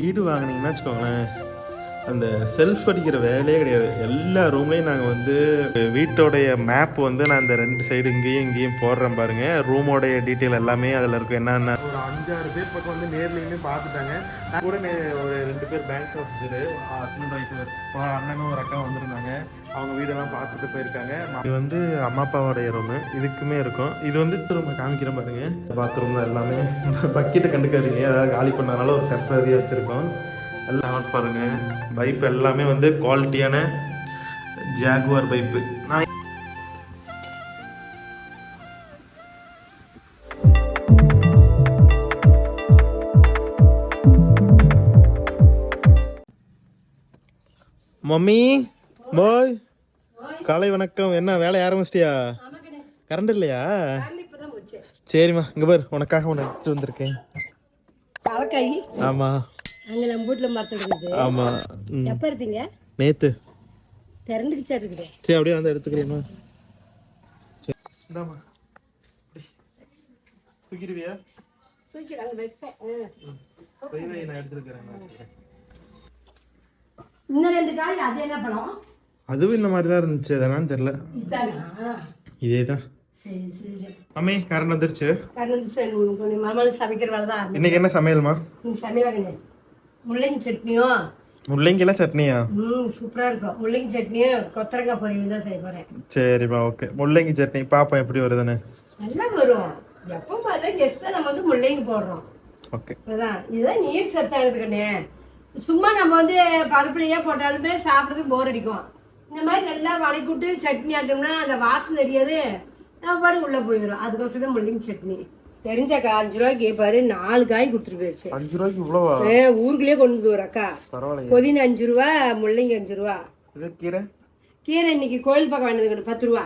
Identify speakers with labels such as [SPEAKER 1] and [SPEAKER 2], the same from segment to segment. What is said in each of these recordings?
[SPEAKER 1] வீடு வாங்கினீங்கன்னா வச்சுக்கோங்களேன். அந்த செல்ஃப் அடிக்கிற வேலையே கிடையாது. எல்லா ரூம்லேயும் நாங்கள் வந்து வீட்டோடைய மேப் வந்து நான் இந்த ரெண்டு சைடு இங்கேயும் இங்கேயும் போடுறேன் பாருங்க. ரூமோடைய டீட்டெயில் எல்லாமே அதில் இருக்கும் என்னென்ன? ஒரு அஞ்சாறு பேர் பக்கம் வந்து நேர்லேயுமே பார்த்துட்டாங்க. நான் கூட ஒரு ரெண்டு பேர் பேங்க் ஆஃபீஸரு ஹஸ்பண்ட் ஒய்ஃப் அண்ணனும் ஒரு அக்கா வந்திருந்தாங்க. அவங்க வீடெல்லாம் பார்த்துட்டு போயிருக்காங்க. இது வந்து அம்மா அப்பாவோடைய ரூமு இதுக்குமே இருக்கும். இது வந்து ரூம் காமிக்கிறேன் பாருங்க. பாத்ரூம் எல்லாமே. பக்கெட்டை கண்டுக்காதீங்க. அதாவது காலி பண்ணதுனால ஒரு டெம்பரரியாக வச்சுருக்கோம். எல்லாம் note பாருங்க. பைப் எல்லாமே வந்து குவாலிட்டியான ஜாகுவார் பைப்பு நான் மம்மி பாய் காலை வணக்கம். என்ன வேலை ஆரம்பிச்சிட்டியா? கரண்ட் இல்லையா? சரிம்மா இங்க பாரு. உனக்காக ஒன்று எடுத்துட்டு வந்திருக்கேன்.
[SPEAKER 2] கலக்காய்
[SPEAKER 1] ஆமா.
[SPEAKER 2] அங்கே நம்ம வீட்டில் மரத்து இருக்குது.
[SPEAKER 1] ஆமா.
[SPEAKER 2] எப்போ இருந்தீங்க
[SPEAKER 1] நேத்து.
[SPEAKER 2] திரண்டுக்கிச்சா இருக்குது?
[SPEAKER 1] சரி அப்படியே வந்து இப்படி. தூக்கிடுவியா?
[SPEAKER 2] தூக்கி அங்கே வைப்பேன்.
[SPEAKER 1] நான் எடுத்துருக்கிறேன்.
[SPEAKER 2] இன்னும் ரெண்டு காய் அது என்ன பழம்?
[SPEAKER 1] அதுவும் இந்த மாதிரி தான் இருந்துச்சு அதனான்னு தெரியல. இதே தான் அம்மே கரண்ட் வந்துருச்சு.
[SPEAKER 2] கரண்ட் ஆரம்பி
[SPEAKER 1] இன்னைக்கு என்ன சமையல்மா?
[SPEAKER 2] நீ சமையலாங்க முள்ளங்கி சட்னியும்
[SPEAKER 1] முள்ளங்கில சட்னியா?
[SPEAKER 2] ம் சூப்பராக இருக்கும். முள்ளங்கி சட்னியும் கொத்தரங்காய் பொரியல் தான் செய்ய போகிறேன்
[SPEAKER 1] சரிம்மா ஓகே. முள்ளங்கி சட்னி பாப்பா எப்படி வருதுன்னு.
[SPEAKER 2] நல்லா வரும். எப்போ பார்த்தா கெஸ்ட்டாக நம்ம வந்து முள்ளங்கி போடுறோம்.
[SPEAKER 1] ஓகே.
[SPEAKER 2] அதான். இதுதான் நீர் சத்தானது கண்ணே. சும்மா நம்ம வந்து பருப்புலையே போட்டாலுமே சாப்பிட்றதுக்கு போர் அடிக்கும். இந்த மாதிரி நல்லா வளைக்கிட்டு சட்னி ஆட்டோம்னா அந்த வாசனை தெரியாது. நம்ம பாட்டு உள்ள போயிடும். அதுக்கோசரம் தான் முள்ளங்கி சட்னி. தெரிஞ்சக்கா அஞ்சு ரூபாய்க்கு கேட்பாரு நாலு காய் கொடுத்துட்டு போயிடுச்சு
[SPEAKER 1] அஞ்சு ரூபாய்க்கு இவ்வளோவா?
[SPEAKER 2] ஏ, ஊருக்குள்ளேயே கொண்டு வந்து ஒரு அக்கா. புதினா அஞ்சு ரூபா முள்ளங்கி அஞ்சு ரூபா.
[SPEAKER 1] கீரை?
[SPEAKER 2] கீரை இன்னைக்கு கோயில் பக்கம் வேணுது பத்து ரூபா.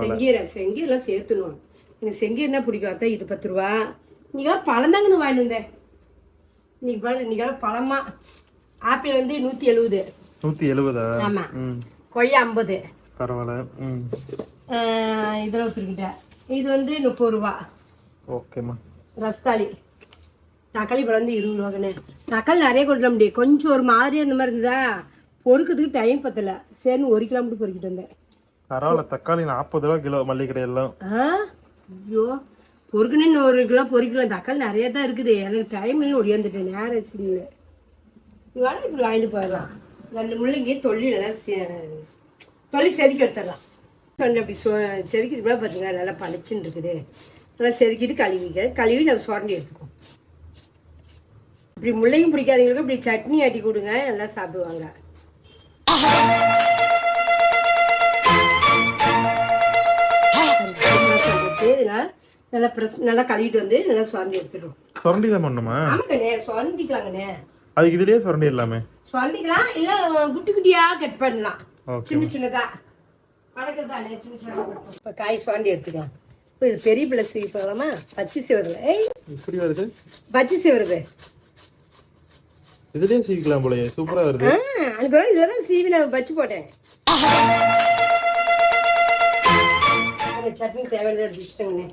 [SPEAKER 2] செங்கீரை செங்கீரெல்லாம் சேர்த்துணும். எனக்கு செங்கீரைனா பிடிக்கும் அதான் இது பத்து ரூபா. இன்னைக்கெல்லாம் பழந்தாங்கன்னு வாங்கிட்டு வந்தேன். இன்னைக்கு பாரு இன்னைக்கெல்லாம் பழமா. ஆப்பிள் வந்து நூற்றி எழுபது
[SPEAKER 1] நூற்றி எழுபதா
[SPEAKER 2] ஆமா. கொய்யா ஐம்பது.
[SPEAKER 1] பரவாயில்ல ம்.
[SPEAKER 2] இதில் வச்சுருக்கிட்டேன். இது வந்து முப்பது ரூபா.
[SPEAKER 1] ஓகேம்மா
[SPEAKER 2] ரஸ்தாளி. தக்காளி பழம் வந்து இருபது ரூபாங்கண்ணே தக்காளி நிறைய கொண்டு முடியும். கொஞ்சம் ஒரு மாதிரியா இந்த மாதிரி இருந்தா பொறுக்கிறதுக்கு டைம் பத்தல. சரின்னு ஒரு கிலோ மட்டும் பொறுக்கிட்டு வந்தேன்.
[SPEAKER 1] பரவாயில்ல தக்காளி நாற்பது ரூபா கிலோ மல்லிகை கடையெல்லாம்
[SPEAKER 2] ஆ? ஐயோ பொறுக்கணுன்னு ஒரு கிலோ பொறிக்கலாம் தக்காளி நிறைய தான் இருக்குது. எனக்கு டைம் இல்லை ஒடியாந்துட்டேன் நேரம் வச்சுக்கல வேணா இப்படி வாங்கிட்டு போயிடலாம். ரெண்டு முள்ளங்கி தொல்லி நல்லா தொல்லி செதுக்கி எடுத்துடலாம். அப்படி சொ செதுக்கிட்டு கூட பார்த்தீங்கன்னா நல்லா பளிச்சுன்னு இருக்குது. நல்லா செதுக்கிட்டு கழுவிக்க. கழுவி நம்ம சுரண்டி எடுத்துக்குவோம். இப்படி முள்ளங்கி பிடிக்காதவங்களுக்கு இப்படி சட்னி ஆட்டி கொடுங்க நல்லா சாப்பிடுவாங்க. இதெல்லாம் நல்லா ப்ரெஸ் நல்லா கழுவிட்டு வந்து நல்லா சுரண்டி எடுத்துடும்
[SPEAKER 1] சுரண்டி தான் பண்ணுமா?
[SPEAKER 2] ஆமாங்கண்ணே சுரண்டிக்கலாங்கண்ணே.
[SPEAKER 1] அதுக்கு இதுலயே சுரண்டி இல்லாமே?
[SPEAKER 2] சுரண்டிக்கலாம் இல்லை குட்டி குட்டியா கட் பண்ணலாம்.
[SPEAKER 1] ஓகே.
[SPEAKER 2] சின்ன சின்னதா. வணக்கம் தானே சின்ன சின்னதா இப்போ காய் சுரண்டி எடுத்துக்கலாம். இப்போ இது பெரிய சீவி போகலாமா பச்சை சிவரில் ஏய்
[SPEAKER 1] இப்படி வருது?
[SPEAKER 2] பச்சை சிவருது.
[SPEAKER 1] இதுலயே சீவிக்கலாம் போலயே சூப்பரா வருது.
[SPEAKER 2] அதுக்கு ஒரு இதில் தான் சீவி நான் பச்சு போட்டேன். சட்னி தேவையான எடுத்துக்கிட்டேங்கண்ணே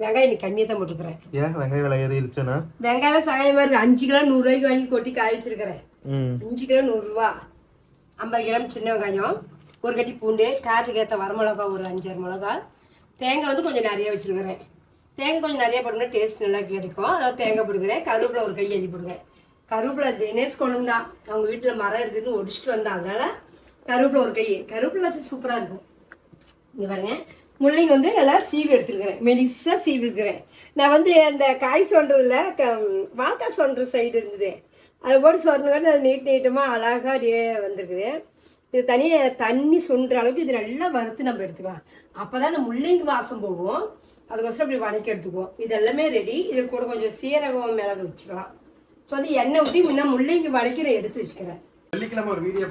[SPEAKER 2] வெங்காயம் இன்னைக்கு கம்மியாக தான் போட்டுக்கிறேன்.
[SPEAKER 1] ஏன்? வெங்காய விலை ஏறிடுச்சுன்னா
[SPEAKER 2] வெங்காயம் சாயம் மாதிரி அஞ்சு கிலோ நூறுரூவாய்க்கு வாங்கி கொட்டி காய வச்சிருக்கிறேன்
[SPEAKER 1] ம்.
[SPEAKER 2] அஞ்சு கிலோ நூறுரூவா ஐம்பது கிராம் சின்ன வெங்காயம் ஒரு கட்டி பூண்டு காரத்துக்கு ஏற்ற வரமிளகா ஒரு அஞ்சாறு மிளகா தேங்காய் வந்து கொஞ்சம் நிறைய வச்சுருக்கிறேன். தேங்காய் கொஞ்சம் நிறைய போட்டோம்னா டேஸ்ட் நல்லா கிடைக்கும். அதனால் தேங்காய் போடுக்கிறேன் கருவேப்பிலை ஒரு கை அள்ளி போடுங்க கருவேப்பிலை தினேஷ் கொண்டு வந்தான் அவங்க வீட்டில் மரம் இருக்குதுன்னு ஒடிச்சிட்டு வந்தான் அதனால் கருவேப்பிலை ஒரு கை. கருவேப்பிலை வச்சு சூப்பராக இருக்கும். இங்கே பாருங்க. முள்ளங்கி வந்து நல்லா சீவி எடுத்துருக்கிறேன் மெலிசாக சீவி இருக்கிறேன் நான் வந்து அந்த காய் சொல்றதுல க வாழைக்காய் சொல்ற சைடு இருந்தது. அதை போட்டு சொன்னங்காட்டி அது நீட் நீட்டமாக அழகாக அப்படியே வந்திருக்குது. இது தனியாக தண்ணி சுண்டுற அளவுக்கு இது நல்லா வறுத்து நம்ம எடுத்துக்கலாம். அப்போ தான் அந்த முள்ளங்கி வாசம் போகும். அதுக்கோசரம் இப்படி வதக்கி எடுத்துக்குவோம். இது எல்லாமே ரெடி இது கூட கொஞ்சம் சீரகம் மிளகு வச்சுக்கலாம். ஸோ வந்து எண்ணெய் ஊற்றி முன்ன முள்ளங்கி வதக்கி நான் எடுத்து வச்சுக்கிறேன்.
[SPEAKER 1] வெள்ளிக்கிழமை ஒரு வீடியோ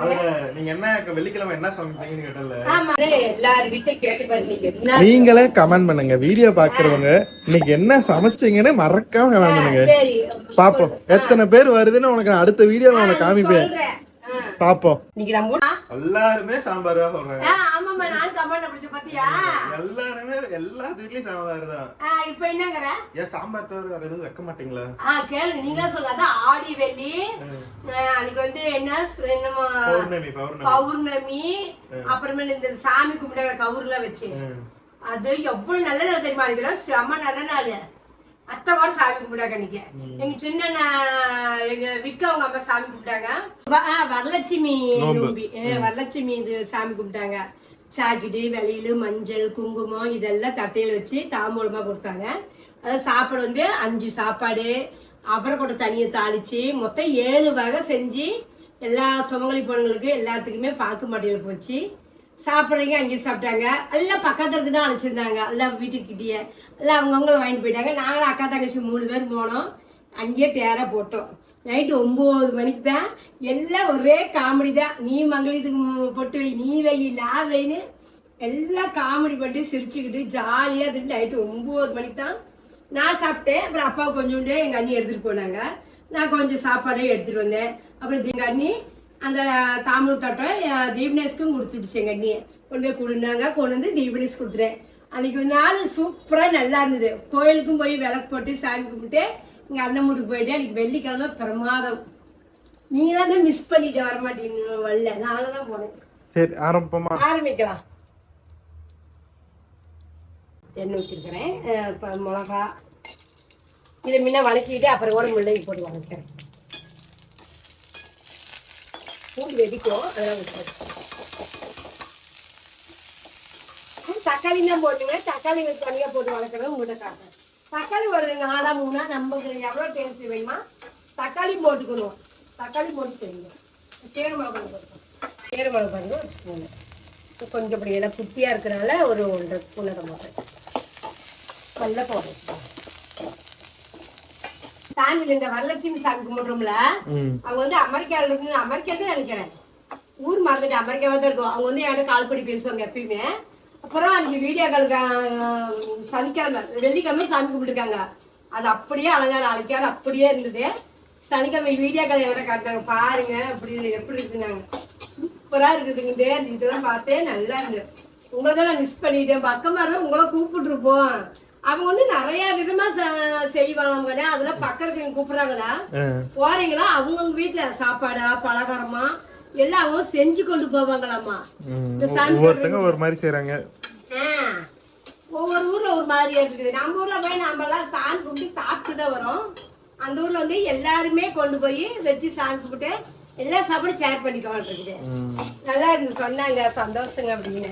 [SPEAKER 1] அதுல நீங்க என்ன வெள்ளிக்கிழமை என்ன சமைச்சீங்கன்னு கேட்டல
[SPEAKER 2] ஆமா எல்லார் வீட்டை கேட்டு பாருங்க
[SPEAKER 1] நீங்களே கமெண்ட் பண்ணுங்க. வீடியோ பாக்குறவங்க இன்னைக்கு என்ன சமைச்சீங்கன்னு மறக்காம கமெண்ட் பண்ணுங்க.
[SPEAKER 2] சரி.
[SPEAKER 1] பாப்போம் எத்தனை பேர் வருதுன்னு உனக்கு அடுத்த வீடியோ நான் உனக்கு காமிப்பேன். பாப்போம்.
[SPEAKER 2] இன்னைக்கு நம்ம
[SPEAKER 1] எல்லாருமே சாம்பார் தான் சொல்றாங்க
[SPEAKER 2] ஆ, ஆமாம்மா நான் கமெண்ட்ல பிடிச்ச பாத்தியா?
[SPEAKER 1] எல்லாருமே எல்லா வீட்லயும் சாம்பார் தான்.
[SPEAKER 2] ஆ, இப்ப என்னங்கிற?
[SPEAKER 1] ஏன் சாம்பார் தவிர வேற எதுவும் வைக்க மாட்டீங்களா?
[SPEAKER 2] ஆ கேளுங்க நீங்களா சொல்லுங்க அதான் ஆடி வெள்ளி. அன்னைக்கு வந்து என்ன என்னமோ
[SPEAKER 1] பௌர்ணமி பௌர்ணமி.
[SPEAKER 2] பௌர்ணமி. அப்புறமேல இந்த சாமி கும்பிடுற கவுர்லாம் வச்சு. அது எவ்வளவு நல்ல நாள் தெரியுமா அன்னைக்கு? செம்ம நல்ல நாள். அத்தை கூட சாமி கும்பிட்டாங்க அன்னைக்கு. எங்க சின்ன எங்க விக்க அவங்க அம்மா சாமி கும்பிட்டாங்க. வரலட்சுமி நோம்பி வரலட்சுமி இது சாமி கும்பிட்டாங்க. சாக்கிட்டு வெளியில மஞ்சள் குங்குமம் இதெல்லாம் தட்டையில வச்சு தாம்பூலமா கொடுத்தாங்க. அதாவது சாப்பாடு வந்து அஞ்சு சாப்பாடு அவரைக்கொட்டை தனியை தாளிச்சு மொத்தம் ஏழு வகை செஞ்சு எல்லா சுமங்கலி பொண்ணுங்களுக்கு எல்லாத்துக்குமே பாக்கு மாட்டியில் போச்சு. சாப்பிட்றீங்க அங்கேயும் சாப்பிட்டாங்க. எல்லாம் பக்கத்துக்கு தான் அழைச்சிருந்தாங்க. எல்லாம் வீட்டுக்கிட்டேயே. எல்லாம் அவங்கவுங்களும் வாங்கிட்டு போயிட்டாங்க. நாங்களும் அக்கா தங்கச்சி மூணு பேர் போனோம். அங்கேயே டேரா போட்டோம். நைட்டு ஒம்பது மணிக்கு தான் எல்லாம் ஒரே காமெடி தான். நீ மங்களத்துக்கு பொட்டு வை நீ வை நான் வைன்னு எல்லாம் காமெடி பண்ணி சிரிச்சுக்கிட்டு ஜாலியாக இருந்துட்டு நைட்டு ஒம்பது மணிக்கு தான் நான் சாப்பிட்டேன். அப்புறம் அப்பா கொஞ்சோண்டு எங்கள் அண்ணி எடுத்துகிட்டு போனாங்க. நான் கொஞ்சம் சாப்பாடே எடுத்துகிட்டு வந்தேன். அப்புறம் எங்கள் அண்ணி அந்த தாமிழ் தட்டை அஹ், தீபனேஷ்க்கும் கொடுத்துடுச்சு எங்கள் அண்ணி கொண்டு போய் கொடுனாங்க கொண்டு வந்து தீபனேஷ் கொடுத்துட்டேன். அன்னைக்கு ஒரு நாள் சூப்பராக நல்லா இருந்தது. கோயிலுக்கும் போய் விளக்கு போட்டு சாமி கும்பிட்டு இங்கே அண்ணன் வீட்டுக்கு போயிட்டேன் அன்னைக்கு வெள்ளிக்கிழமை பிரமாதம். நீ தான் மிஸ் பண்ணிட்டு வர மாட்டேன்னு வரல. நானும் தான் போனேன்.
[SPEAKER 1] சரி ஆரம்பமா
[SPEAKER 2] ஆரம்பிக்கலாம். எண்ணெய் ஊற்றிருக்கிறேன் இப்போ மிளகா இதை முன்ன வதக்கிட்டு அப்புறம் கூட முள்ளங்கி போட்டு வதக்கிறேன். பூண்டு வெடிக்கும். அதெல்லாம் விட்டுறது தக்காளி தான் போட்டுங்க தக்காளி தனியாக போட்டு வளர்க்குறது உங்கள்கிட்ட காட்டுறேன் தக்காளி ஒரு நாலா மூணா நமக்கு எவ்வளோ டேஸ்ட் வேணுமா? தக்காளி போட்டுக்கணும். தக்காளி போட்டு செய்யுங்க. சேரு மிளகு போட்டுக்கணும். சேரு மிளகு பாருங்க ஒரு ஸ்பூனு. கொஞ்சம் இப்படி எல்லாம் குட்டியாக இருக்கிறனால ஒரு ஒன்றரை ஸ்பூன் அதை போடுறேன் நல்லா போடுறேன் சாமி இந்த வரலட்சுமி சாமி கும்பிட்றோம்ல அவங்க வந்து அமெரிக்காவில் இருந்து அமெரிக்கா தான் நினைக்கிறேன். ஊர் மறந்துட்டு அமெரிக்காவா தான் இருக்கும். அவங்க வந்து என்கிட்ட கால் பண்ணி பேசுவாங்க எப்பயுமே. அப்புறம் அன்னைக்கு வீடியோ கால் சனிக்கிழமை வெள்ளிக்கிழமை சாமி கும்பிட்டுருக்காங்க. அது அப்படியே அலங்காரம் அழைக்காது அப்படியே இருந்தது. சனிக்கிழமை வீடியோ கால் என்கிட்ட காட்டினாங்க? பாருங்க அப்படி எப்படி இருக்குனாங்க சூப்பரா இருக்குதுங்கிட்டே இதெல்லாம் பார்த்தே நல்லா இருந்தது. உங்களை தான் நான் மிஸ் பண்ணிட்டேன். பக்கமா இருந்தா உங்களை கூப்பிட்டுருப்போம். அவங்க வந்து நிறைய விதமா செய்வாங்க அதெல்லாம் பக்கத்துக்கு கூப்பிடுறாங்களா போறீங்களா? அவங்கவுங்க வீட்டுல சாப்பாடா பலகாரமா? எல்லாம் செஞ்சு கொண்டு போவாங்களாமா
[SPEAKER 1] ஒவ்வொருத்தங்க ஒரு மாதிரி செய்றாங்க.
[SPEAKER 2] ஆ. ஒவ்வொரு ஊர்ல ஒரு மாதிரியா இருக்குது. நம்ம ஊர்ல போய் நம்ம எல்லாம் சாமி கும்பிட்டு சாப்பிட்டு தான் வரோம். அந்த ஊர்ல வந்து எல்லாருமே கொண்டு போய் வச்சு சாமி கும்பிட்டு எல்லா சாப்பாடும் ஷேர் பண்ணிக்கோங்க இருக்குது. நல்லா இருந்து சொன்னாங்க. சந்தோஷங்க அப்படின்னு.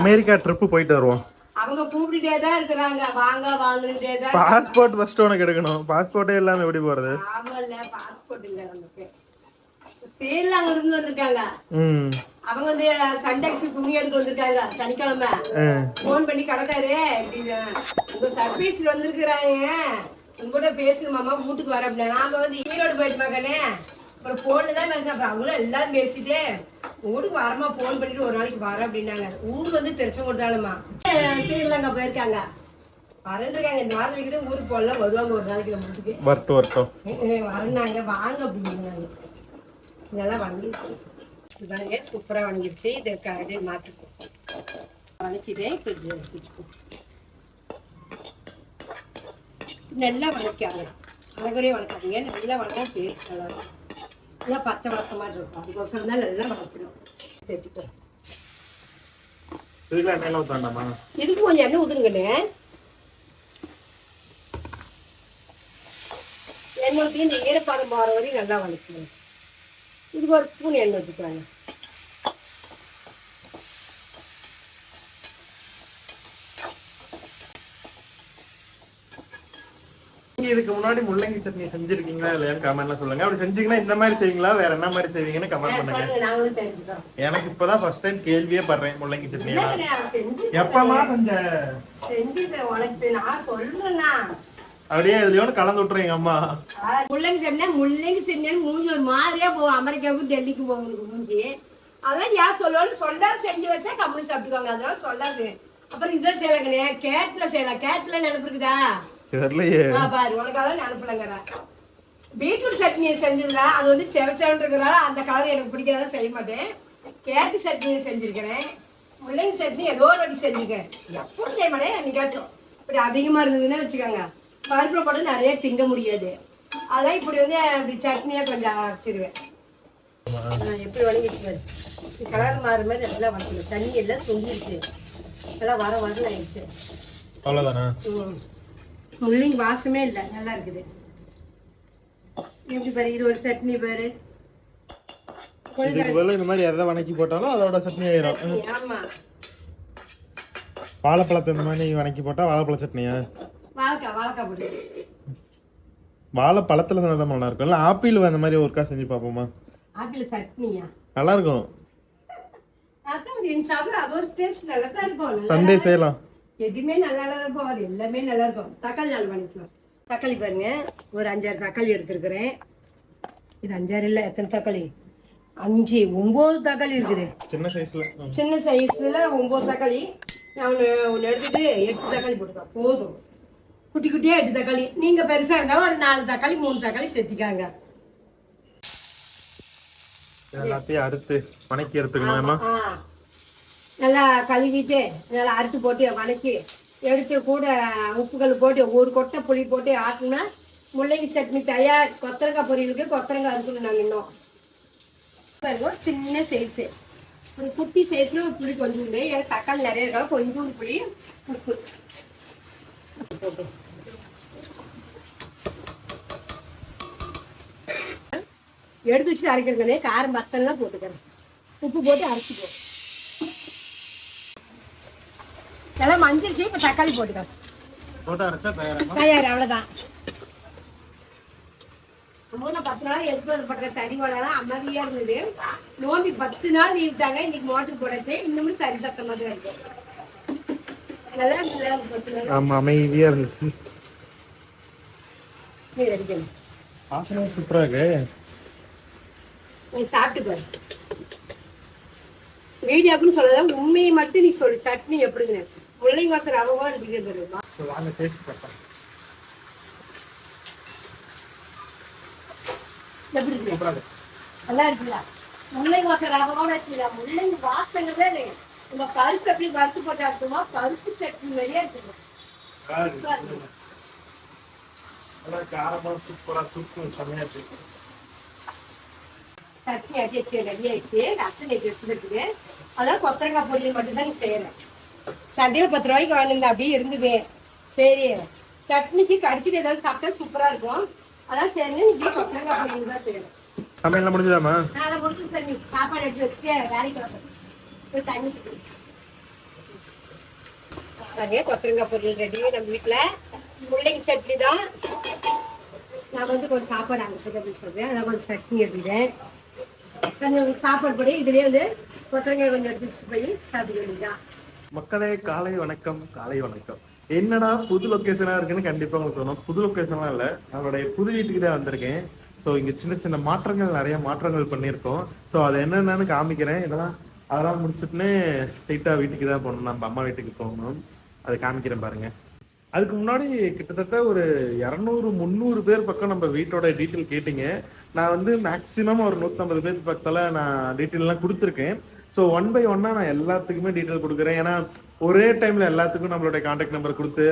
[SPEAKER 1] அமெரிக்கா ட்ரிப் போயிட்டு வருவோம்.
[SPEAKER 2] அவங்க கூப்பிட்டுட்டே தான் இருக்கிறாங்க. வாங்க வாங்கிட்டே தான்
[SPEAKER 1] பாஸ்போர்ட் ஃபர்ஸ்ட் உனக்கு எடுக்கணும் பாஸ்போர்ட்டே இல்லாம எப்படி போறது?
[SPEAKER 2] ஆமால்ல பாஸ்போர்ட் இல்ல நமக்கு. ஸ்ரீலங்கா இருந்து வந்திருக்காங்க.
[SPEAKER 1] ம்.
[SPEAKER 2] அவங்க வந்து சண்டேக்ஸ் துணி எடுக்க வந்திருக்காங்க. சனிக்கிழமை. ஃபோன் பண்ணி கிடக்காரு உங்க சர்வீஸ் வந்திருக்கிறாங்க. உங்க கூட பேசணுமாமா வீட்டுக்கு வர அப்படின்னா நாம வந்து ஈரோடு போயிட்டு மகனே அப்புறம் போன்ல தான் பேசினேன். அப்புறம் அவங்களும் எல்லாரும் பேசிட்டு வீட்டுக்கு வரமா போன் பண்ணிட்டு ஒரு நாளைக்கு வர அப்படின்னாங்க. ஊர் வந்து திருச்செங்கோடு தானம்மா ஸ்ரீலங்கா போயிருக்காங்க. வரேன்னு இருக்காங்க இந்த வாரம் இருக்குது. ஊருக்கு போகலாம் வருவாங்க ஒரு நாளைக்கு நம்ம வீட்டுக்கு.
[SPEAKER 1] வரட்டும் வரட்டும்.
[SPEAKER 2] வரனாங்க வாங்க அப்படின்னாங்க. நல்லா வணங்கிடுச்சு இதாங்க. சூப்பராக வணங்கிடுச்சு இதை இதை மாற்றிக்கும் வணக்கிட்டேன் இப்போ இது வச்சுக்கோ நல்லா வணக்காங்க அழகுறையே வணக்காதீங்க நல்லா வணக்கா டேஸ்ட் நல்லா இருக்கும். நல்லா பச்சை வாசமாக இருக்கும். அதுக்கோசரம் தான் நல்லா வணக்கணும் சேர்த்துக்கோ
[SPEAKER 1] இதுல எண்ணெயில ஊத்தாண்டாமா
[SPEAKER 2] இதுக்கு கொஞ்சம் எண்ணெய் ஊற்றுங்கண்ணே எண்ணெய் ஊற்றி இந்த ஈரப்பாடம் போகிற வரையும் நல்லா வணக்கணும் இதுக்கு ஒரு ஸ்பூன் எண்ணெய் ஊற்றிக்குவாங்க
[SPEAKER 1] நீங்க இதுக்கு முன்னாடி முள்ளங்கி சட்னி செஞ்சிருக்கீங்களா இல்லையான்னு கமெண்ட்ல சொல்லுங்க. அப்படி செஞ்சீங்கன்னா இந்த மாதிரி செய்வீங்களா? வேற என்ன மாதிரி செய்வீங்கன்னு கமெண்ட் பண்ணுங்க. எனக்கு இப்பதான் ஃபர்ஸ்ட் டைம் கேள்வியே படுறேன் முள்ளங்கி சட்னி எப்பமா
[SPEAKER 2] சொல்றேன்னா
[SPEAKER 1] அப்படியே இதுலயோன்னு கலந்து விட்டுறேன் எங்க அம்மா.
[SPEAKER 2] முள்ளங்கி செடினா முள்ளங்கி செடினா மூஞ்சி ஒரு மாதிரியா போகும் அமெரிக்காவுக்கும் டெல்லிக்கும் போகும் உங்களுக்கு மூஞ்சி. அதெல்லாம் ஏன் சொல்லுவாலும் சொல்லாது செஞ்சு வச்சா கம்பெனி சாப்பிட்டுக்கோங்க அதெல்லாம் சொல்லாது. அப்புறம் இதில் செய்யலாங்கண்ணே கேட்டில் செய்யலாம். கேட்டில் நினைப்பு இருக்குதா?
[SPEAKER 1] தெரியலையே.
[SPEAKER 2] ஆ பாரு உனக்கு அதெல்லாம் நினைப்பலங்கிற பீட்ரூட் சட்னி செஞ்சதுல அது வந்து செவச்சவன் இருக்கிறனால அந்த கலர் எனக்கு பிடிக்காத செய்ய மாட்டேன். கேரட் சட்னி செஞ்சிருக்கிறேன். முள்ளங்கி சட்னி ஏதோ ஒரு வாட்டி செஞ்சுக்கிறேன் எப்போ செய்ய மாட்டேன் என்னைக்காச்சும். இப்படி அதிகமாக இருந்ததுன்னு வச்சுக்கோங்க. பருப்பில் போட்டு நிறைய திங்க முடியாது. அதான் இப்படி வந்து அப்படி சட்னியாக கொஞ்சம் அரைச்சிடுவேன் நான் எப்படி வணங்கிட்டு கலர் மாறுற மாதிரி நல்லா வணக்கணும். தண்ணி எல்லாம் சொங்கிடுச்சு எல்லாம் வர வர ஆயிடுச்சு.
[SPEAKER 1] அவ்வளோதானா
[SPEAKER 2] ம். முள்ளங்கி வாசமே இல்லை. நல்லா இருக்குது. எப்படி பாரு இது ஒரு சட்னி பாரு.
[SPEAKER 1] இதுக்கு இந்த மாதிரி எதை வணக்கி போட்டாலும் அதோட சட்னி ஆயிரும்.
[SPEAKER 2] ஆமா.
[SPEAKER 1] வாழைப்பழத்தை இந்த மாதிரி வணக்கி போட்டா வாழைப்பழ சட்னியா?
[SPEAKER 2] வாழைக்காய் வாழைக்காய் போட்டு
[SPEAKER 1] வாழைப்பழத்துல தான் நல்லா இருக்கும். இல்லை ஆப்பிள் அந்த மாதிரி ஒருக்கா செஞ்சு பார்ப்போமா?
[SPEAKER 2] ஆப்பிள் சட்னியா?
[SPEAKER 1] நல்லா இருக்கும். சண்டே செய்யலாம்.
[SPEAKER 2] எதுவுமே நல்லா தான் போகாது. எல்லாமே நல்லா இருக்கும் தக்காளி நாள் பண்ணிக்கலாம் தக்காளி பாருங்க. ஒரு அஞ்சாறு தக்காளி எடுத்துருக்கிறேன். இது அஞ்சாறு இல்லை எத்தனை தக்காளி? அஞ்சு ஒம்பது தக்காளி இருக்குது.
[SPEAKER 1] சின்ன சைஸ்ல
[SPEAKER 2] சின்ன சைஸில் ஒம்பது தக்காளி. நான் ஒன்று ஒன்று எடுத்துட்டு எட்டு தக்காளி போட்டுக்கலாம். போதும். குட்டி குட்டியாக எட்டு தக்காளி. நீங்கள் பெருசாக இருந்தால் ஒரு நாலு தக்காளி மூணு தக்காளி சேர்த்திக்காங்க.
[SPEAKER 1] எல்லாத்தையும் அறுத்து வணக்கி எடுத்துக்கணுமா
[SPEAKER 2] ஆ. நல்லா கழுவிட்டு நல்லா அறுத்து போட்டு வதக்கி எடுத்து கூட உப்புகள் போட்டு ஒரு கொட்டை புளி போட்டு ஆட்டினா முள்ளங்கி சட்னி தயார். கொத்தரங்காய் பொரியலுக்கு கொத்தரங்காய் அறுக்கணும் நாங்கள் இன்னும். பாருங்க ஒரு சின்ன சைஸு ஒரு குட்டி சைஸில் ஒரு புளி கொஞ்சோண்டு ஏன்னா தக்காளி நிறைய இருக்கால கொஞ்சோண்டு புளி. உப்பு. போட்டு எடுத்து வச்சு அரைக்கிறதுனே காரம் பத்தலாம் போட்டுக்கிறேன். உப்பு போட்டு அரைச்சிக்கோ நல்லா மஞ்சிருச்சு இப்போ தக்காளி போட்டுக்கிறேன்
[SPEAKER 1] போட்டு அரைச்சா தயாராமா
[SPEAKER 2] தயார் அவ்வளோதான் நம்ம பத்து நாள் எதுக்கு பண்ற தறி வளரம் அமைதியா இருந்தது. நோம்பி பத்து நாள் நீட்டாங்க. இன்னைக்கு மோட்டர் போடச்சு இன்னும் தறி சத்தமா தான் இருக்கு. நல்லா இருந்தது
[SPEAKER 1] ஆமா அமைதியா இருந்துச்சு. வாசனை சூப்பரா இருக்கு.
[SPEAKER 2] நீ சாப்பிட்டு பாரு வீடியோக்குன்னு சொல்லாத உண்மையை மட்டும் நீ சொல்லு. சட்னி எப்படிங்க முள்ளங்கி வாசல் அவவா இருக்கிறது
[SPEAKER 1] வாங்க டேஸ்ட் பார்த்தா
[SPEAKER 2] எப்படி இருக்கு? நல்லா இருக்குல்ல? முள்ளங்கி வாசல் ரகமான வச்சுல முள்ளங்கி வாசங்கிறதே இல்லைங்க உங்க பருப்பு எப்படி வறுத்து போட்டு அர்த்தமா பருப்பு சட்னி மாதிரியே இருக்குது
[SPEAKER 1] நல்லா காரமா சூப்பரா செம்மையா இருக்கு.
[SPEAKER 2] சட்னி அடி வச்சு ரெடி ஆயிடுச்சு. ரசம் எடுத்து வச்சுருக்கு அதான் கொத்தரங்காய் பொரியல் மட்டும் தான் செய்யறேன். சந்தையில் பத்து ரூபாய்க்கு வாங்கியிருந்தேன் அப்படியே இருந்தது. சரி சட்னிக்கு கடிச்சிட்டு ஏதாவது சாப்பிட்டா சூப்பரா இருக்கும். அதான் சரி இன்னைக்கு கொத்தரங்காய் பொரியல் தான் செய்யறேன்
[SPEAKER 1] சமையல்லாம் முடிஞ்சுதாமா
[SPEAKER 2] அதை முடிச்சு தண்ணி சாப்பாடு எடுத்து வச்சுட்டு வேலைக்கு போய் தண்ணி. பாருங்க கொத்தரங்காய் பொரியல் ரெடி நம்ம வீட்டில் முள்ளங்கி சட்னி தான். நான் வந்து கொஞ்சம் சாப்பாடு அனுப்புறது அப்படின்னு சொல்றேன். அதான் கொஞ்சம் சட்னி எடுத்துக்கிறேன் கொஞ்சம் சாப்பாடு படி இதுலேயே வந்து கொத்தரங்காய் கொஞ்சம் எடுத்து வச்சுட்டு போய் சாப்பிட வேண்டியதான்
[SPEAKER 1] மக்களே காலை வணக்கம் காலை வணக்கம். என்னடா புது லொக்கேஷனா இருக்குன்னு கண்டிப்பா உங்களுக்கு தோணும். புது லொக்கேஷன்லாம் இல்ல. நம்மளுடைய புது வீட்டுக்கு தான் வந்திருக்கேன். ஸோ இங்க சின்ன சின்ன மாற்றங்கள் நிறைய மாற்றங்கள் பண்ணியிருக்கோம். ஸோ அது என்னென்னு காமிக்கிறேன். இதெல்லாம் அதெல்லாம் முடிச்சுட்டுன்னு ஸ்ட்ரெயிட்டாக வீட்டுக்கு தான் போகணும். நம்ம அம்மா வீட்டுக்கு போகணும். அதை காமிக்கிறேன் பாருங்க. அதுக்கு முன்னாடி கிட்டத்தட்ட ஒரு இரநூறு முந்நூறு பேர் பக்கம் நம்ம வீட்டோட டீட்டெயில் கேட்டீங்க. நான் வந்து மேக்ஸிமம் ஒரு நூற்றம்பது பேர் பக்கத்தில் நான் டீட்டெயிலெலாம் கொடுத்துருக்கேன். ஸோ ஒன் பை ஒன்னாக நான் எல்லாத்துக்குமே டீட்டெயில் கொடுக்குறேன். ஏன்னா ஒரே டைமில் எல்லாத்துக்கும் நம்மளுடைய கான்டாக்ட் நம்பர் கொடுத்து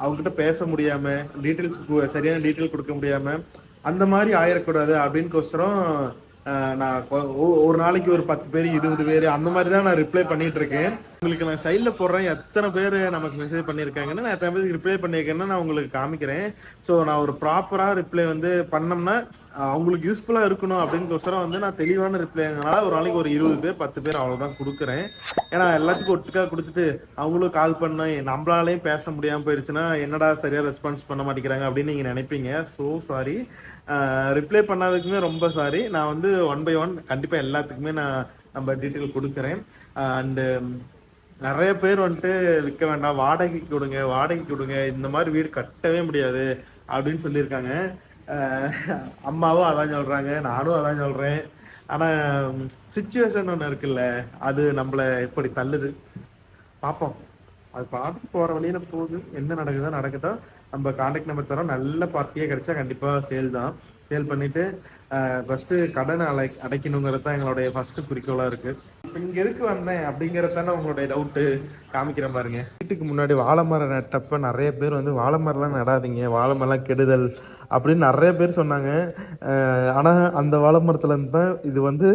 [SPEAKER 1] அவங்ககிட்ட பேச முடியாமல் டீட்டெயில்ஸ் சரியான டீட்டெயில் கொடுக்க முடியாமல் அந்த மாதிரி ஆயிடக்கூடாது அப்படின்னுக்கோசரம் நான் ஒ- ஒரு நாளைக்கு ஒரு பத்து பேர் இருபது பேர் அந்த மாதிரி தான் நான் ரிப்ளை பண்ணிட்டு இருக்கேன். உங்களுக்கு நான் சைடில் போடுறேன். எத்தனை பேர் நமக்கு மெசேஜ் பண்ணியிருக்காங்கன்னு நான் எத்தனை பேருக்கு ரிப்ளை பண்ணியிருக்கேன்னு நான் உங்களுக்கு காமிக்கிறேன். ஸோ நான் ஒரு ப்ராப்பராக ரிப்ளை வந்து பண்ணோம்னா அவங்களுக்கு யூஸ்ஃபுல்லாக இருக்கணும் அப்படின்னுக்கோசரம் வந்து நான் தெளிவான ரிப்ளைங்கனால ஒரு நாளைக்கு ஒரு இருபது பேர் பத்து பேர் அவ்வளோதான் கொடுக்குறேன். ஏன்னா எல்லாத்துக்கும் ஒட்டுக்காக கொடுத்துட்டு அவங்களும் கால் பண்ண நம்மளாலையும் பேச முடியாமல் போயிடுச்சுன்னா என்னடா சரியாக ரெஸ்பான்ஸ் பண்ண மாட்டேங்கிறாங்க அப்படின்னு நீங்கள் நினைப்பீங்க. ஸோ சாரி ரிப்ளை பண்ணாததுக்குமே ரொம்ப சாரி நான் வந்து ஒன் பை ஒன் கண்டிப்பாக எல்லாத்துக்குமே நான் நம்ம டீட்டெயில் கொடுக்குறேன். அண்டு நிறைய பேர் வந்துட்டு விற்க வேண்டாம் வாடகைக்கு கொடுங்க வாடகைக்கு கொடுங்க இந்த மாதிரி வீடு கட்டவே முடியாது அப்படின்னு சொல்லியிருக்காங்க. அம்மாவும் அதான் சொல்கிறாங்க நானும் அதான் சொல்கிறேன் ஆனால் சுச்சுவேஷன் ஒன்று இருக்குல்ல அது நம்மளை எப்படி தள்ளுது. பார்ப்போம் அது பாட்டு போகிற வழியில் போகுது. என்ன நடக்குதோ நடக்குதோ நம்ம கான்டாக்ட் நம்பர் தரோம் நல்ல பார்ட்டியே கிடைச்சா கண்டிப்பாக சேல் தான். சேல் பண்ணிவிட்டு ஃபஸ்ட்டு கடனை அடை அடைக்கணுங்கிறது தான் எங்களுடைய ஃபஸ்ட்டு குறிக்கோளாக இருக்குது இப்போ இங்கே எதுக்கு வந்தேன் அப்படிங்கிறது தானே உங்களுடைய டவுட்டு காமிக்கிறேன் பாருங்க. வீட்டுக்கு முன்னாடி வாழை மரம் நட்டப்ப நிறைய பேர் வந்து வாழை மரம்லாம் நடாதீங்க வாழை மரம்லாம் கெடுதல் அப்படின்னு நிறைய பேர் சொன்னாங்க. ஆனால் அந்த வாழை மரத்துல இருந்து தான் இது வந்து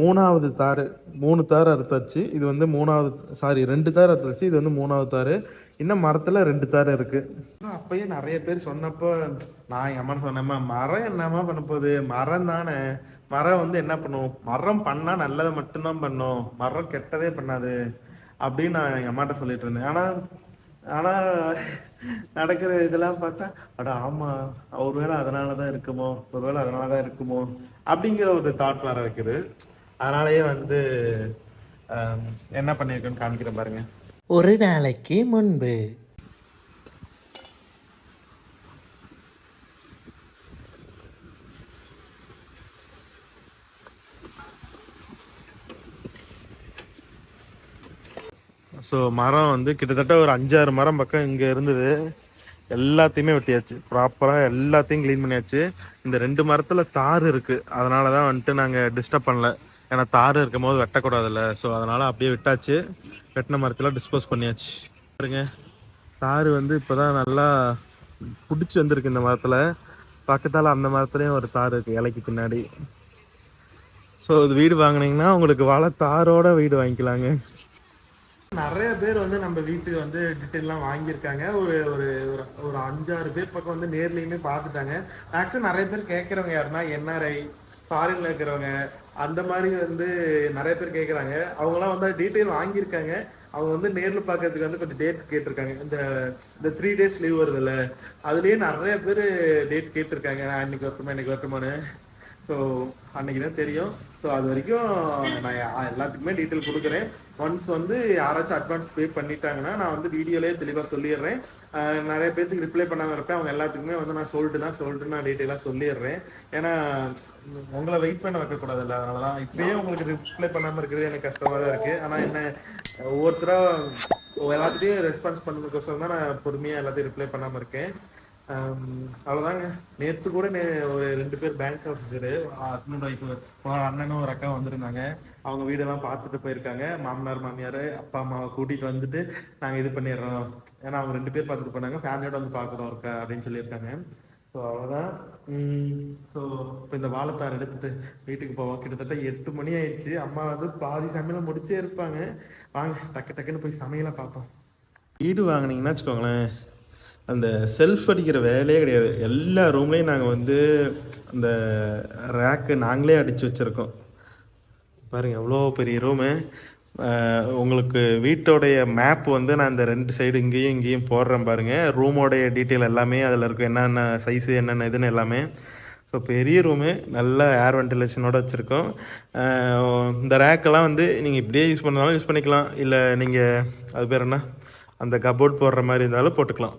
[SPEAKER 1] மூணாவது தார் மூணு தார் அறுத்தாச்சு. இது வந்து மூணாவது சாரி ரெண்டு தார் அறுத்தாச்சு. இது வந்து மூணாவது தார் இன்னும் மரத்தில் ரெண்டு தார் இருக்குது அப்பயே நிறைய பேர் சொன்னப்போ நான் எங்கள் அம்மா சொன்னேம்மா மரம் என்னம்மா பண்ண போகுது? மரம் தானே? மரம் வந்து என்ன பண்ணும்? மரம் பண்ணால் நல்லதை மட்டும்தான் பண்ணும். மரம் கெட்டதே பண்ணாது. அப்படின்னு நான் எங்கள் அம்மாட்ட சொல்லிட்டு இருந்தேன். ஆனால் ஆனால் நடக்கிற இதெல்லாம் பார்த்தா அட ஆமாம் ஒருவேளை அதனால தான் இருக்குமோ? ஒருவேளை அதனால தான் இருக்குமோ? அப்படிங்கிற ஒரு தாட் வர வைக்குது. அதனாலயே வந்து என்ன பண்ணியிருக்கேன்னு காமிக்கிறேன் பாருங்க.
[SPEAKER 3] ஒரு நாளைக்கு முன்பு
[SPEAKER 1] ஸோ மரம் வந்து கிட்டத்தட்ட ஒரு அஞ்சாறு மரம் பக்கம் இங்கே இருந்தது. எல்லாத்தையுமே வெட்டியாச்சு. ப்ராப்பராக எல்லாத்தையும் க்ளீன் பண்ணியாச்சு. இந்த ரெண்டு மரத்தில் தார் இருக்குது அதனால தான் வந்துட்டு நாங்கள் டிஸ்டர்ப் பண்ணல. ஏன்னா தார் இருக்கும் போது வெட்டக்கூடாதுல்ல. ஸோ அதனால் அப்படியே விட்டாச்சு. வெட்டின மரத்தில் டிஸ்போஸ் பண்ணியாச்சு. பாருங்க. தார் வந்து இப்போ தான் நல்லா பிடிச்சி வந்திருக்கு இந்த மரத்தில். பக்கத்தால் அந்த மரத்துலேயும் ஒரு தார் இருக்குது இலைக்கு பின்னாடி. ஸோ இது வீடு வாங்கினீங்கன்னா உங்களுக்கு வாழை தாரோட வீடு வாங்கிக்கலாங்க. நிறைய பேர் வந்து நம்ம வீட்டுக்கு வந்து டீட்டெயிலாம் வாங்கியிருக்காங்க. ஒரு ஒரு ஒரு- ஒரு அஞ்சாறு பேர் பக்கம் வந்து நேர்லையுமே பார்த்துட்டாங்க. மேக்ஸிமம் நிறைய பேர் கேட்குறவங்க யாருன்னா என்ஆர்ஐ ஃபாரின்ல இருக்கிறவங்க. அந்த மாதிரி வந்து நிறைய பேர் கேட்குறாங்க. அவங்களாம் வந்து டீட்டெயில் வாங்கியிருக்காங்க. அவங்க வந்து நேரில் பார்க்கறதுக்கு வந்து கொஞ்சம் டேட் கேட்டிருக்காங்க. இந்த இந்த த்ரீ டேஸ் லீவ் வருதுல்ல அதுலேயே நிறைய பேர் டேட் கேட்டிருக்காங்க. நான் இன்னைக்கு வரட்டுமா இன்னைக்கு வரட்டுமான்னு. ஸோ அன்னைக்கு தான் தெரியும். ஸோ அது வரைக்கும் நான் எல்லாத்துக்குமே டீட்டெயில் கொடுக்குறேன். ஒன்ஸ் வந்து யாராச்சும் அட்வான்ஸ் பே பண்ணிட்டாங்கன்னா நான் வந்து வீடியோலேயே தெளிவாக சொல்லிடுறேன். நிறைய பேர்த்துக்கு ரிப்ளை பண்ணாமல் இருப்பேன். அவங்க எல்லாத்துக்குமே வந்து நான் சொல்லிட்டு தான் சொல்லிட்டு நான் டீட்டெயிலாக சொல்லிடுறேன். ஏன்னா உங்களை வெயிட் பண்ண வைக்கக்கூடாதுல்ல. அதனால தான் இப்பயே உங்களுக்கு ரிப்ளை பண்ணாமல் இருக்கிறது எனக்கு கஷ்டமாக தான் இருக்குது ஆனால் என்ன ஒவ்வொருத்தராக எல்லாத்துட்டையும் ரெஸ்பான்ஸ் பண்ணுறதுக்கோசரம் தான் நான் பொறுமையாக எல்லாத்தையும் ரிப்ளை பண்ணாமல் இருக்கேன். அவ்வளோதாங்க நேற்று கூட நே ஒரு ரெண்டு பேர் பேங்க் ஆஃபீஸரு ஹஸ்பண்ட் ஒய்ஃப் அண்ணனும் ஒரு அக்கா வந்திருந்தாங்க. அவங்க வீடெல்லாம் பார்த்துட்டு போயிருக்காங்க. மாமனார் மாமியார் அப்பா அம்மாவை கூட்டிகிட்டு வந்துட்டு நாங்கள் இது பண்ணிடுறோம். ஏன்னா அவங்க ரெண்டு பேர் பார்த்துட்டு போனாங்க. ஃபேமிலியோட வந்து பார்க்குறோம் இருக்கா அப்படின்னு சொல்லியிருக்காங்க. ஸோ அவ்வளோதான் ஸோ இப்போ இந்த வாழைத்தார் எடுத்துட்டு வீட்டுக்கு போவோம். கிட்டத்தட்ட எட்டு மணி ஆயிடுச்சு. அம்மா வந்து பாதி சமையலை முடிச்சே இருப்பாங்க. வாங்க டக்கு டக்குன்னு போய் சமையலை பார்ப்போம். வீடு வாங்கினீங்கன்னா வச்சுக்கோங்களேன். அந்த செல்ஃப் அடிக்கிற வேலையே கிடையாது. எல்லா ரூம்லேயும் நாங்கள் வந்து அந்த ரேக்கு நாங்களே அடித்து வச்சுருக்கோம். பாருங்கள் எவ்வளோ பெரிய ரூமு உங்களுக்கு வீட்டோடைய மேப் வந்து நான் இந்த ரெண்டு சைடு இங்கேயும் இங்கேயும் போடுறேன் பாருங்கள் ரூமோடைய டீட்டெயில் எல்லாமே அதில் இருக்கும். என்னென்ன சைஸு என்னென்ன இதுன்னு எல்லாமே. ஸோ பெரிய ரூமு நல்ல ஏர் வென்டிலேஷனோட வச்சுருக்கோம். இந்த ரேக்கெல்லாம் வந்து நீங்கள் இப்படியே யூஸ் பண்ணாலும் யூஸ் பண்ணிக்கலாம். இல்லை நீங்கள் அது பேர் என்ன? அந்த கபோர்ட் போடுற மாதிரி இருந்தாலும் போட்டுக்கலாம்.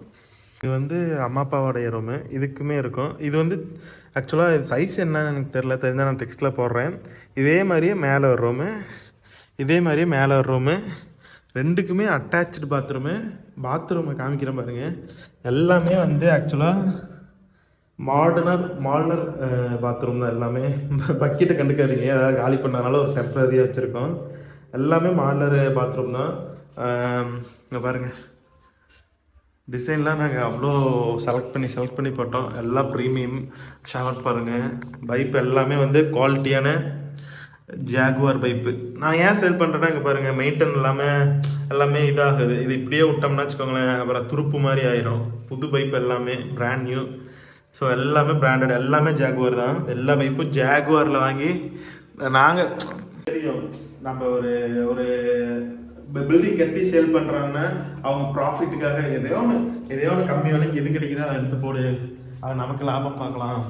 [SPEAKER 1] இது வந்து அம்மா அப்பாவோடைய ரூமு இதுக்குமே இருக்கும். இது வந்து ஆக்சுவலாக சைஸ் என்னன்னு எனக்கு தெரில தெரிஞ்சால் நான் டெக்ஸ்ட்டில் போடுறேன். இதே மாதிரியே மேலே ஒரு ரூமு இதே மாதிரியே மேலே ஒரு ரூமு ரெண்டுக்குமே அட்டாச்சு பாத்ரூமு பாத்ரூமை காமிக்கிறேன் பாருங்கள் எல்லாமே வந்து ஆக்சுவலாக மாடர்னர் மாடர்னர் பாத்ரூம் தான் எல்லாமே. பக்கெட்டை கண்டுக்காதீங்க. அதாவது காலி பண்ணதுனால ஒரு டெம்பரரியாக வச்சுருக்கோம். எல்லாமே மாடலர் பாத்ரூம் தான். இங்கே பாருங்கள் டிசைன்லாம் நாங்கள் அவ்வளோ செலக்ட் பண்ணி செலக்ட் பண்ணி போட்டோம். எல்லாம் ப்ரீமியம் ஷவர் பாருங்கள் பைப் எல்லாமே வந்து குவாலிட்டியான ஜாகுவார் பைப்பு நான் ஏன் சேல் பண்ணுறேன்னா இங்கே பாருங்கள் மெயின்டைன் இல்லாமல் எல்லாமே இதாகுது. இது இப்படியே விட்டோம்னா வச்சுக்கோங்களேன் அப்புறம் துருப்பு மாதிரி ஆயிரும். புது பைப் எல்லாமே பிராண்ட் நியூ ஸோ எல்லாமே பிராண்டட் எல்லாமே ஜாகுவார் தான். எல்லா பைப்பும் ஜாகுவாரில் வாங்கி நாங்கள் தெரியும். நம்ம ஒரு ஒரு பில்டிங் கட்டி சேல் பண்ணுறாங்கன்னா அவங்க ப்ராஃபிட்டுக்காக எதையோ ஒன்று எதையோ ஒன்று கம்மி விலைக்கு எது கிடைக்குதோ அதை எடுத்து போடு. அது நமக்கு லாபம் பார்க்கலாம்.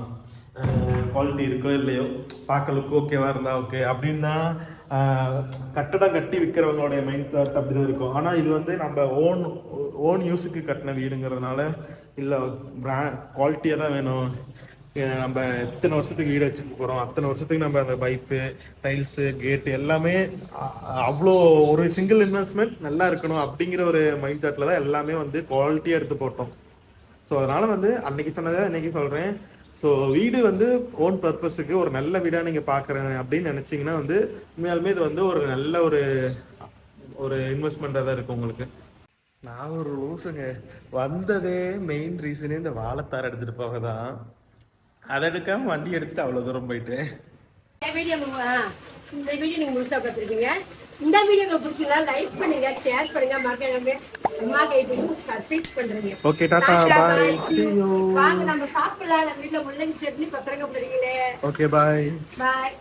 [SPEAKER 1] குவாலிட்டி இருக்கோ இல்லையோ பார்க்கலுக்கு ஓகேவா இருந்தா ஓகே அப்படின்னா கட்டடம் கட்டி விற்கிறவங்களுடைய மைண்ட் தாட் அப்படி தான் இருக்கும். ஆனால் இது வந்து நம்ம ஓன் ஓன் யூஸுக்கு கட்டின வீடுங்கிறதுனால இல்லை பிராண்ட் குவாலிட்டியாக தான் வேணும். நம்ம எத்தனை வருஷத்துக்கு வீடு வச்சுக்க போகிறோம் அத்தனை வருஷத்துக்கு நம்ம அந்த பைப்பு டைல்ஸு கேட்டு எல்லாமே அவ்வளோ ஒரு சிங்கிள் இன்வெஸ்ட்மெண்ட் நல்லா இருக்கணும் அப்படிங்கிற ஒரு மைண்ட் செட்டில் தான் எல்லாமே வந்து குவாலிட்டியாக எடுத்து போட்டோம். ஸோ அதனால் வந்து அன்னைக்கு சொன்னதை இன்னைக்கு சொல்கிறேன் ஸோ வீடு வந்து ஓன் பர்பஸுக்கு ஒரு நல்ல வீடாக நீங்கள் பார்க்குறேன் அப்படின்னு நினச்சிங்கன்னா வந்து உண்மையாலுமே இது வந்து ஒரு நல்ல ஒரு ஒரு இன்வெஸ்ட்மெண்ட்டாக தான் இருக்கும் உங்களுக்கு. நான் ஒரு லூசுங்க. வந்ததே மெயின் ரீசனே இந்த வாழைத்தார் எடுத்துகிட்டு போக தான் அதை எடுக்காம வண்டி எடுத்துட்டு அவ்வளோ தூரம் போயிட்டேன்
[SPEAKER 2] இந்த வீடியோ இந்த வீடியோ நீங்க முழுசா பார்த்துருக்கீங்க இந்த வீடியோ உங்களுக்கு பிடிச்சிருந்தா லைக் பண்ணுங்க ஷேர் பண்ணுங்க மறக்காம அம்மா கைட்டு சர்ப்ரைஸ் பண்றீங்க.
[SPEAKER 1] Okay tata you.
[SPEAKER 2] வாங்க நம்ம சாப்பிடலாம். நம்ம வீட்டுல முள்ளங்கி சட்னி பத்திரங்க போறீங்களே
[SPEAKER 1] ஓகே பாய்
[SPEAKER 2] பாய்